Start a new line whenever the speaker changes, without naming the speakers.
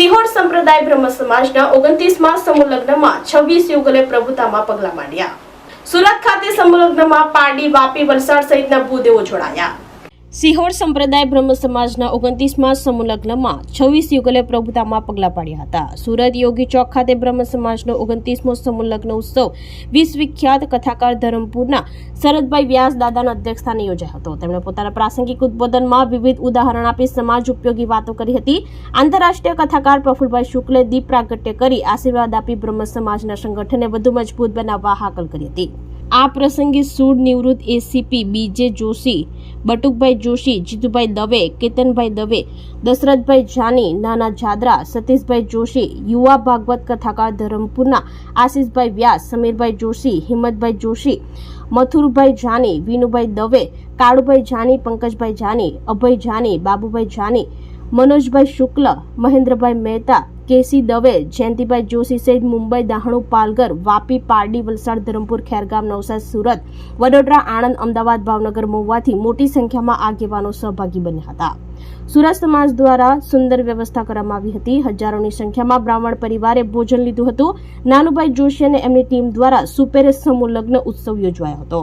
સિહોર સંપ્રદાય બ્રહ્મ સમાજના ઓગણત્રીસમાં સમૂહલગ્નમાં છવ્વીસ યુગલે પ્રભુતામાં પગલા માંડ્યા. સુરત ખાતે સમૂહલગ્નમાં પારડી, વાપી, વલસાડ સહિતના ભૂદેવો જોડાયા. સિહોર સંપ્રદાય બ્રહ્મ સમાજના ઓગણત્રીસમાં સમૂહલગ્નમાં છવ્વીસ યુગલે પ્રભુતામાં પગલા પાડ્યા હતા. સુરત યોગી ચોક ખાતે બ્રહ્મ સમાજનો ઓગણત્રીસમો સમૂહ લગ્ન ઉત્સવ વિશ્વવિખ્યાત કથાકાર ધરમપુરના શરદભાઈ વ્યાસ દાદાના અધ્યક્ષસ્થાને યોજાયો હતો. તેમણે પોતાના પ્રાસંગિક ઉદબોધનમાં વિવિધ ઉદાહરણ આપી સમાજ ઉપયોગી વાતો કરી હતી. આંતરરાષ્ટ્રીય કથાકાર પ્રફુલભાઈ શુક્લે દીપ પ્રાગટ્ય કરી આશીર્વાદ આપી બ્રહ્મ સમાજના સંગઠનને વધુ મજબૂત બનાવવા હાકલ કરી હતી. આ પ્રસંગે સુર નિવૃત્ત એસીપી બીજે જોશી બટુકભાઈ જોશી, જીતુભાઈ દવે, કેતનભાઈ દવે, દશરથભાઈ જાની, નાના જાદરા, સતીશભાઈ જોશી, યુવા ભાગવત કથાકાર ધરમપુરના આશીષભાઈ વ્યાસ, સમીરભાઈ જોશી, હિંમતભાઈ જોશી, મથુરભાઈ જાની, વિનુભાઈ દવે, કાળુભાઈ જાની, પંકજભાઈ જાની અભય જાની બાબુભાઈ જાની, મનોજભાઈ શુક્લ, મહેન્દ્રભાઈ મહેતા કેસી દવે, જયંતિભાઈ જોશી સહિત મુંબઈ દહાણુ પાલઘર, વાપી, પારડી, વલસાડ, ધરમપુર, ખેરગામ, નવસારી, સુરત, વડોદરા, આણંદ, અમદાવાદ, ભાવનગર મહુવાથી મોટી સંખ્યામાં આગેવાનો સહભાગી બન્યા હતા. સુરત સમાજ દ્વારા સુંદર વ્યવસ્થા કરવામાં આવી હતી. હજારોની સંખ્યામાં બ્રાહ્મણ પરિવારે ભોજન લીધું હતું. નાનુભાઈ જોશી અને એમની ટીમ દ્વારા સુપેરે સમૂહ લગ્ન ઉત્સવ યોજવાયો હતો.